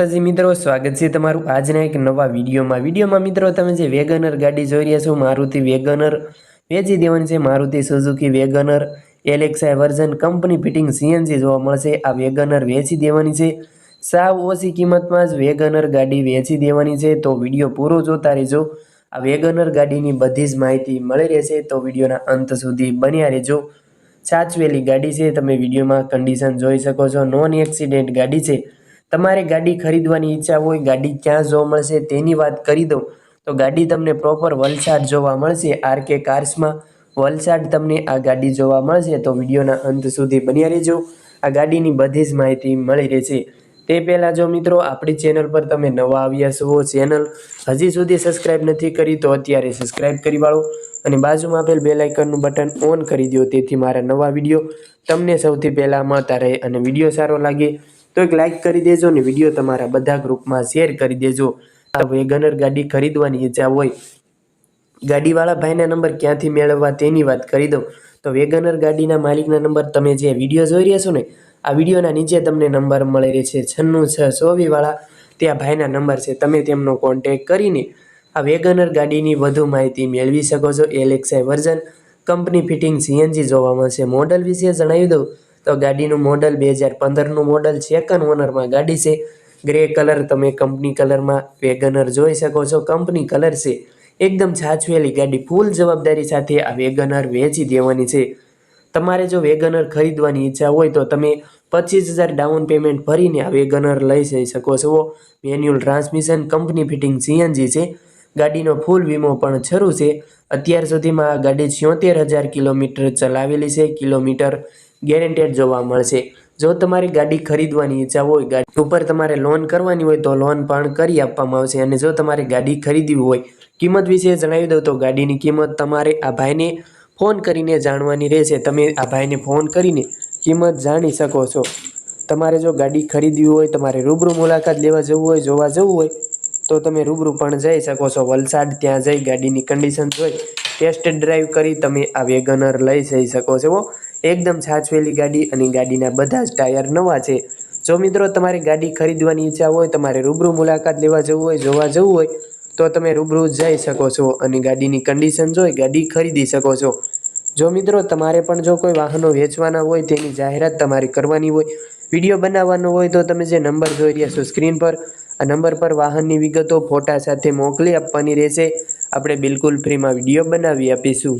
માતાજી મિત્રો, સ્વાગત છે તમારું આજના એક નવા વિડીયોમાં. વિડીયોમાં મિત્રો, તમે જે વેગનર ગાડી જોઈ રહ્યા છો, મારુતિ વેગનર, વેચી દેવાની છે Maruti Suzuki WagonR, Alexa version company fitting CNG જોવા મળશે. આ વેગનર વેચી દેવાની છે. સાવ ઓછી કિંમતમાં જ વેગનર ગાડી વેચી દેવાની છે. તો વીડિયો પૂરો જોતા રહેજો. આ વેગનર ગાડીની બધી જ માહિતી મળી રહેશે. તો વિડીયોના અંત સુધી બન્યા રહેજો. સાચવેલી ગાડી છે. તમે વિડીયોમાં કન્ડિશન જોઈ શકો છો. નોન એક્સિડેન્ટ ગાડી છે. તમારે ગાડી ખરીદવાની ઈચ્છા હોય, ગાડી ક્યાં જોવા મળશે તેની વાત કરી દઉં. તો ગાડી તમને પ્રોપર વલસાડ જોવા મળશે આર કે કાર્સમાં વલસાડ તમને આ ગાડી જોવા મળશે, તો વિડીયોના અંત સુધી બન્યા રહેજો. આ ગાડીની બધી જ માહિતી મળી રહેશે. તે પહેલાં જો મિત્રો, આપણી ચેનલ પર તમે નવા આવ્યા છો, ચેનલ હજી સુધી સબસ્ક્રાઈબ નથી કરી, તો અત્યારે સબસ્ક્રાઈબ કરી વાળો અને બાજુમાં આપેલ બે લાઇકનનું બટન ઓન કરી દો તેથી મારા નવા વીડિયો તમને સૌથી પહેલાં મળતા રહે અને વીડિયો સારો લાગે તો એક લાઇક કરી દેજો ને વીડિયો તમારા બધા ગ્રુપમાં શેર કરી દેજો. આ વેગનર ગાડી ખરીદવાની ઈચ્છા હોય, ગાડીવાળા ભાઈના નંબર ક્યાંથી મેળવવા તેની વાત કરી દઉં. તો વેગનર ગાડીના માલિકના નંબર તમે જે વીડિયો જોઈ રહ્યા છો ને, આ વિડીયોના નીચે તમને નંબર મળી રહે છે છન્નું છ ચોવીસવાળા ત્યાં ભાઈના નંબર છે, તમે તેમનો કોન્ટેક કરીને આ વેગનર ગાડીની વધુ માહિતી મેળવી શકો છો. LXi version company fitting CNG જોવા મળશે. મોડલ વિશે જણાવી દઉં. તો ગાડીનું મોડલ બે હજાર પંદરનું મોડલ સેકન્ડ ઓનરમાં ગાડી છે. ગ્રે કલર તમે કંપની કલરમાં વેગનર જોઈ શકો છો. કંપની કલર છે. એકદમ છાછવેલી ગાડી ફૂલ જવાબદારી સાથે આ વેગનર વેચી દેવાની છે. તમારે જો વેગનર ખરીદવાની ઈચ્છા હોય તો તમે પચીસ હજાર ડાઉન પેમેન્ટ ભરીને આ વેગનર લઈ જઈ શકો છો. Manual transmission company fitting CNG છે. ગાડીનો ફૂલ વીમો પણ શરૂ છે. અત્યાર સુધીમાં આ ગાડી છોતેર હજાર કિલોમીટર ચલાવેલી છે. કિલોમીટર ગેરેન્ટેડ જોવા મળશે. જો તમારી ગાડી ખરીદવાની ઈચ્છા હોય, ગાડી ઉપર તમારે લોન કરવાની હોય, તો લોન પણ કરી આપવામાં આવશે. અને જો તમારે ગાડી ખરીદવી હોય, કિંમત વિશે જણાવી દઉં તો ગાડીની કિંમત તમારે આ ભાઈને ફોન કરીને જાણવાની રહેશે. તમે આ ભાઈને ફોન કરીને કિંમત જાણી શકો છો. તમારે જો ગાડી ખરીદવી હોય, તમારે રૂબરૂ મુલાકાત લેવા જવું હોય, જોવા જવું હોય, તો તમે રૂબરૂ પણ જઈ શકો છો. વલસાડ ત્યાં જઈ ગાડીની કન્ડિશન જોઈ ટેસ્ટ ડ્રાઈવ કરી તમે આ વેગનર લઈ જઈ શકો છો. એકદમ છાછવેલી ગાડી અને ગાડીના બધા જ ટાયર નવા છે. જો મિત્રો તમારે ગાડી ખરીદવાની ઈચ્છા હોય, તમારે રૂબરૂ મુલાકાત લેવા જવું હોય, જોવા જવું હોય, તો તમે રૂબરૂ જઈ શકો છો અને ગાડીની કન્ડિશન જોઈ ગાડી ખરીદી શકો છો. જો મિત્રો તમારે પણ જો કોઈ વાહનો વેચવાના હોય, તેની જાહેરાત તમારે કરવાની હોય, વીડિયો બનાવવાનો હોય, તો તમે જે નંબર જોઈ રહ્યા છો સ્ક્રીન પર, આ નંબર પર વાહનની વિગતો ફોટા સાથે મોકલી આપવાની રહેશે. આપણે બિલકુલ ફ્રીમાં વીડિયો બનાવી આપીશું.